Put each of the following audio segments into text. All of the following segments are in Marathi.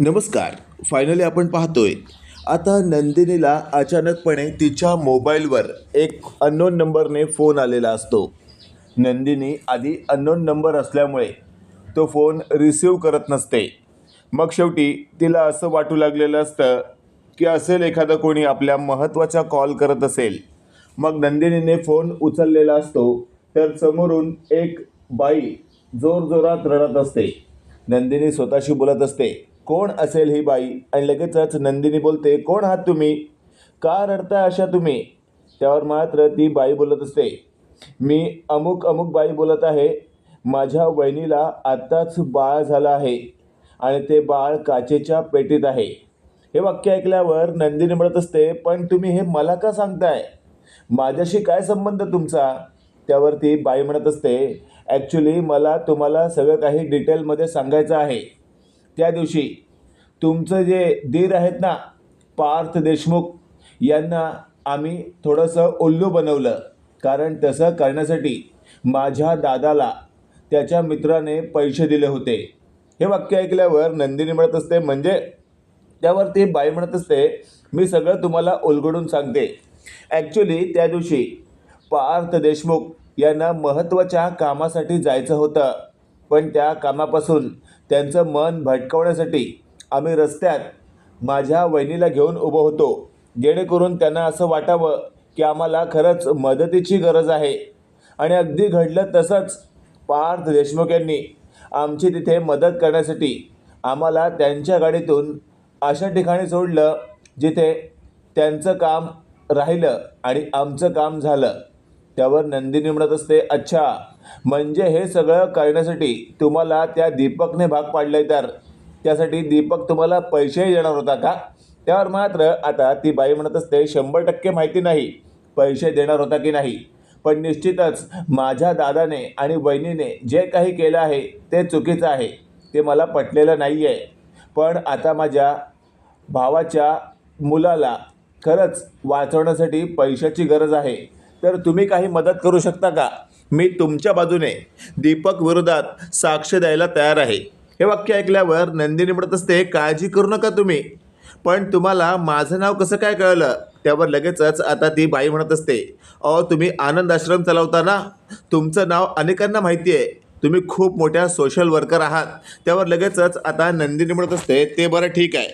नमस्कार फायनली आपण पाहतोय. आता नंदिनीला अचानकपणे तिच्या मोबाईलवर एक अननोन नंबरने फोन आलेला असतो. नंदिनी आधी अननोन नंबर असल्यामुळे तो फोन रिसीव करत नसते. मग शेवटी तिला असं वाटू लागलेलं असतं की असेल एखादं कोणी आपल्या महत्त्वाचा कॉल करत असेल. मग नंदिनीने फोन उचललेला असतो तर समोरून एक बाई जोरजोरात रडत असते. नंदिनी स्वतःशी बोलत असते कोण असेल ही बाई? आणि लगेचच नंदिनी बोलते कोण आहात तुम्ही? का रडताय अशा तुम्ही? त्यावर मात्र ती बाई बोलत असते मी अमुक अमुक बाई बोलत आहे. माझ्या वहिनीला आत्ताच बाळ झालं आहे आणि ते बाळ काचेच्या पेटीत आहे. हे वाक्य ऐकल्यावर नंदिनी म्हणत असते पण तुम्ही हे मला का सांगताय? माझ्याशी काय संबंध तुमचा? त्यावरती बाई म्हणत असते ॲक्च्युली मला तुम्हाला सगळं काही डिटेलमध्ये सांगायचं आहे. त्या दिवशी तुमचं जे दीर आहेत ना पार्थ देशमुख यांना आम्ही थोडंसं उल्लू बनवलं. कारण तसं करण्यासाठी माझ्या दादाला त्याच्या मित्राने पैसे दिले होते. हे वाक्य ऐकल्यावर नंदिनी म्हणत असते म्हणजे? त्यावर ती बाई म्हणत असते मी सगळं तुम्हाला उलगडून सांगते. ॲक्च्युली त्या दिवशी पार्थ देशमुख यांना महत्त्वाच्या कामासाठी जायचं होतं. पण त्या कामापासून त्यांचं मन भटकवण्यासाठी आम्ही रस्त्यात माझ्या वहिनीला घेऊन उभं होतो. जेणेकरून त्यांना असं वाटावं की आम्हाला खरंच मदतीची गरज आहे. आणि अगदी घडलं तसंच पार्थ देशमुख यांनी आमची तिथे मदत करण्यासाठी आम्हाला त्यांच्या गाडीतून अशा ठिकाणी सोडलं जिथे त्यांचं काम राहिलं आणि आमचं काम झालं. त्यावर नंदिनी म्हणत असते. अच्छा म्हणजे हे सगळं करण्यासाठी तुम्हाला त्या दीपकने भाग पाडलं आहे तर? त्यासाठी दीपक तुम्हाला पैसेही देणार होता का? त्यावर मात्र आता ती बाई म्हणत असते शंभर टक्के माहिती नाही पैसे देणार होता की नाही. पण निश्चितच माझ्या दादाने आणि वहिनीने जे काही केलं आहे ते चुकीचं आहे. ते मला पटलेलं नाही आहे पण आता माझ्या भावाच्या मुलाला खरंच वाचवण्यासाठी पैशाची गरज आहे. तर तुम्ही काही मदत करू शकता का? मी तुमच्या बाजूने दीपक विरोधात साक्ष द्यायला तयार आहे. हे वाक्य ऐकल्यावर नंदिनी म्हणत असते काळजी करू नका तुम्ही. पण तुम्हाला माझं नाव कसं काय कळलं? त्यावर लगेचच आता ती बाई म्हणत असते अहो तुम्ही आनंद आश्रम चालवता ना तुमचं नाव अनेकांना माहिती आहे. तुम्ही खूप मोठ्या सोशल वर्कर आहात. त्यावर लगेचच आता नंदिनी म्हणत असते ते बरं ठीक आहे.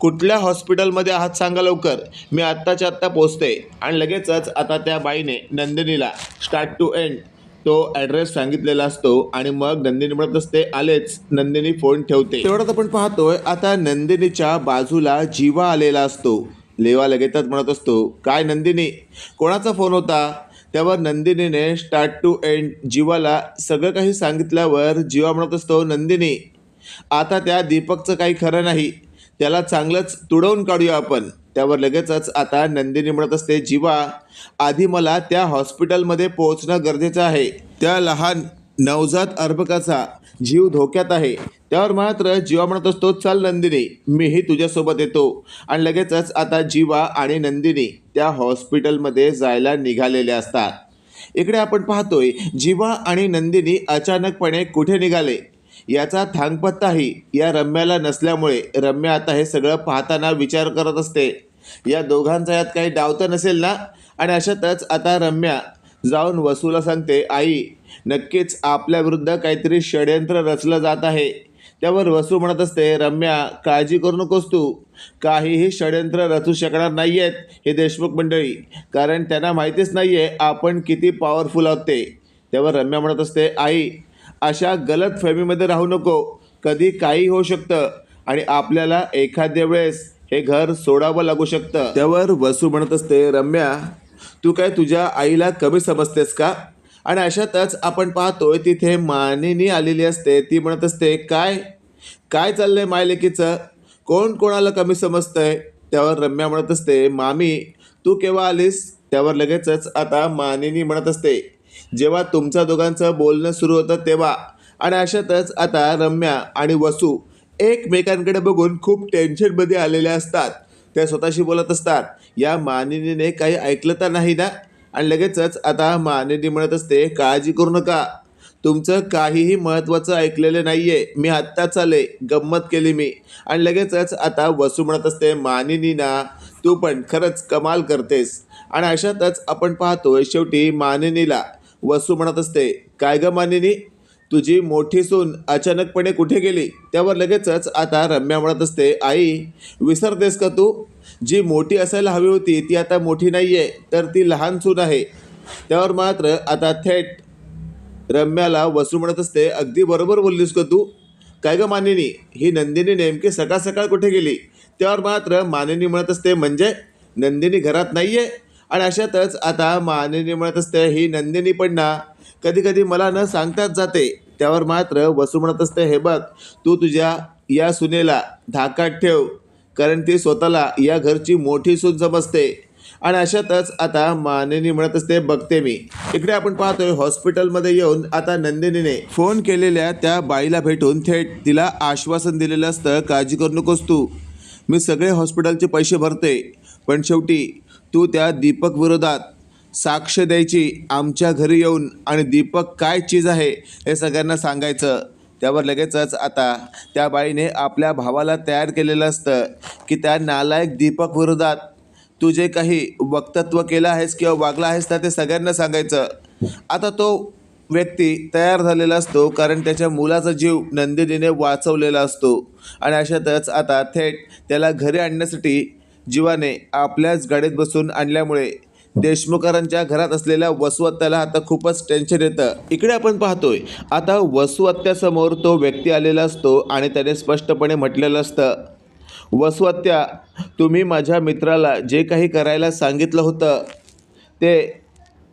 कुठल्या हॉस्पिटलमध्ये आहात सांगा लवकर. मी आत्ताच्या आत्ता पोचते आणि लगेचच आता त्या बाईने नंदिनीला स्टार्ट टू एंड तो ॲड्रेस सांगितलेला असतो आणि मग नंदिनी म्हणत असते आलेच. नंदिनी फोन ठेवते. तेवढ्यात आपण पाहतोय आता नंदिनीच्या बाजूला जीवा आलेला असतो. लेवा लगेचच म्हणत असतो काय नंदिनी? कोणाचा फोन होता? त्यावर नंदिनीने स्टार्ट टू एंड जीवाला सगळं काही सांगितल्यावर जीवा म्हणत असतो नंदिनी आता त्या दीपकचं काही खरं नाही. त्याला चांगलंच तुडवून काढूया आपण. त्यावर लगेचच आता नंदिनी म्हणत असते जीवा आधी मला त्या हॉस्पिटलमध्ये पोहोचणं गरजेचं आहे. त्या लहान नवजात अर्भकाचा जीव धोक्यात आहे. त्यावर मात्र जीवा म्हणत असतो चल नंदिनी मीही तुझ्यासोबत येतो. आणि लगेचच आता जीवा आणि नंदिनी त्या हॉस्पिटलमध्ये जायला निघालेले असतात. इकडे आपण पाहतोय जीवा आणि नंदिनी अचानकपणे कुठे निघाले? याचा थांगपत्ताही या रम्याला नसल्यामुळे रम्या आता हे सगळं पाहताना विचार करत असते. या दोघांचा यात काही डाव तर नसेल ना? आणि अशातच आता रम्या जाऊन वसूला सांगते आई नक्कीच आपल्याविरुद्ध काहीतरी षडयंत्र रचलं जात आहे. त्यावर वसू म्हणत असते रम्या काळजी करू नकोस तू. काहीही षडयंत्र रचू शकणार नाही आहेत हे देशमुख मंडळी. कारण त्यांना माहितीच नाही आहे आपण किती पॉवरफुल आहोत ते. त्यावर रम्या म्हणत असते आई अशा गलत फॅमीमध्ये राहू नको. कधी काही होऊ शकतं आणि आपल्याला एखाद्या वेळेस हे घर सोडावं लागू शकतं. त्यावर वसू म्हणत असते रम्या तू काय तुझ्या आईला कमी समजतेस का? आणि अशातच आपण पाहतोय तिथे मानिनी आलेली असते. ती म्हणत असते काय? काय चाललंय मायलेकीचं? कोण कोणाला कमी समजतंय? त्यावर रम्या म्हणत असते मामी तू केव्हा आलीस? त्यावर लगेचच आता मानिनी म्हणत असते जेव्हा तुमच्या दोघांचं बोलणं सुरू होतं तेव्हा. आणि अशातच आता रम्या आणि वसू एकमेकांकडे बघून खूप टेन्शनमध्ये आलेल्या असतात. त्या स्वतःशी बोलत असतात. या मानिनीने काही ऐकलं तर नाही ना? आणि लगेचच आता मानिनी म्हणत असते काळजी करू नका. तुमचं काहीही महत्त्वाचं ऐकलेलं नाही आहे मी आत्ताच आले. गंमत केली मी. आणि लगेचच आता वसू म्हणत असते मानिनी ना तू पण खरंच कमाल करतेस. आणि अशातच आपण पाहतोय शेवटी मानिनीला. वसू म्हणत असते काय ग मानिनी? तुझी मोठी सून अचानकपणे कुठे गेली? त्यावर लगेचच आता रम्या म्हणत असते आई विसरतेस का तू? जी मोठी असायला हवी होती ती आता मोठी नाही आहे तर ती लहान सून आहे. त्यावर मात्र आता थेट रम्याला वसू म्हणत असते अगदी बरोबर बोललीस का तू? काय ग मानिनी ही नंदिनी नेमकी सकाळ सकाळ कुठे गेली? त्यावर मात्र मानिनी म्हणत असते म्हणजे? नंदिनी घरात नाही आहे आणि अशातच आता मानिनी म्हणत असते ही नंदिनी पण ना कधीकधी मला न सांगताच जाते. त्यावर मात्र वसू म्हणत असते हे बघ तू तुझ्या या सुनेला धाकात ठेव कारण ती स्वतःला या घरची मोठी सून समजते. आणि अशातच आता मानेनी म्हणत असते बघते मी. इकडे आपण पाहतोय हॉस्पिटलमध्ये येऊन आता नंदिनीने फोन केलेल्या त्या बाईला भेटून थेट तिला आश्वासन दिलेलं असतं काळजी करू नकोस तू. मी सगळे हॉस्पिटलचे पैसे भरते. पण शेवटी तू त्या दीपक विरोधात साक्ष द्यायची आमच्या घरी येऊन आणि दीपक काय चीज आहे हे सगळ्यांना सांगायचं. त्यावर लगेचच आता त्या बाईने आपल्या भावाला तयार केलेलं असतं की त्या नालायक दीपक विरोधात तू जे काही वक्तत्व केलं आहेस किंवा वागला आहेस तर ते सगळ्यांना सांगायचं. आता तो व्यक्ती तयार झालेला असतो कारण त्याच्या मुलाचा जीव नंदिनीने वाचवलेला असतो. आणि अशातच आता थेट त्याला घरी आणण्यासाठी जीवाने आपल्याच गाडीत बसून आणल्यामुळे देशमुखांच्या घरात असलेल्या वसुहत्याला आता खूपच टेन्शन येतं. इकडे आपण पाहतोय आता वसुहत्यासमोर तो व्यक्ती आलेला असतो आणि त्याने स्पष्टपणे म्हटलेलं असतं वसुहत्या तुम्ही माझ्या मित्राला जे काही करायला सांगितलं होतं ते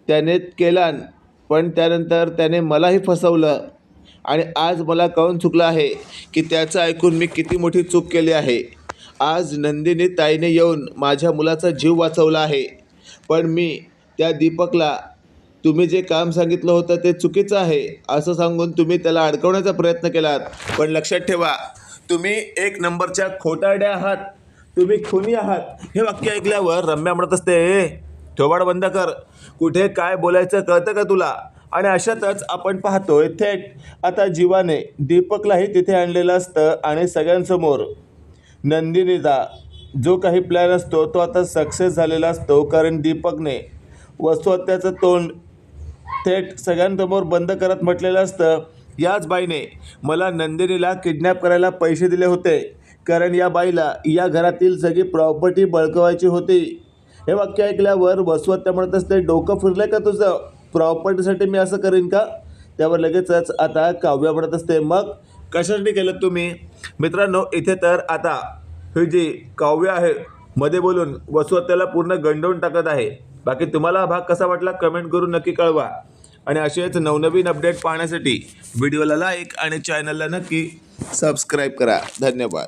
त्याने केलं पण त्यानंतर त्याने मलाही फसवलं. आणि आज मला कळून चुकलं आहे की त्याचं ऐकून मी किती मोठी चूक केली आहे. आज नंदिनी ताईने येऊन माझ्या मुलाचा जीव वाचवला आहे. पण मी त्या दीपकला तुम्ही जे काम सांगितलं होतं ते चुकीचं आहे असं सांगून तुम्ही त्याला अडकवण्याचा प्रयत्न केलात. पण लक्षात ठेवा तुम्ही एक नंबरच्या खोटारड्या आहात. तुम्ही खुनी आहात. हे वाक्य ऐकल्यावर रम्या म्हणत असते "ए, थोबाड बंद कर. कुठे काय बोलायचं कळतं का तुला? आणि अशातच आपण पाहतोय थेट आता जीवाने दीपकलाही तिथे आणलेलं असतं आणि सगळ्यांसमोर. नंदिनीचा जो काही प्लॅन असतो तो आता सक्सेस झालेला असतो कारण दीपकने वस्तुहत्याचं तोंड थेट सगळ्यांसमोर बंद करत म्हटलेलं असतं. याच बाईने मला नंदिनीला किडनॅप करायला पैसे दिले होते कारण या बाईला या घरातील सगळी प्रॉपर्टी बळकवायची होती. हे वाक्य ऐकल्यावर वसुहत्या म्हणत असते डोकं फिरलं का तुझं? प्रॉपर्टीसाठी मी असं करीन का? त्यावर लगेचच आता काव्या म्हणत असते मग कशासाठी केलं तुम्ही? मित्रांनो इथे तर आता ही जी काव्य आहे मध्ये बोलून वसुहत्याला पूर्ण गंडवून टाकत आहे. बाकी तुम्हाला हा भाग कसा वाटला कमेंट करून नक्की कळवा. आणि असेच नवनवीन अपडेट पाहण्यासाठी व्हिडिओला लाईक आणि चॅनलला नक्की सबस्क्राईब करा. धन्यवाद.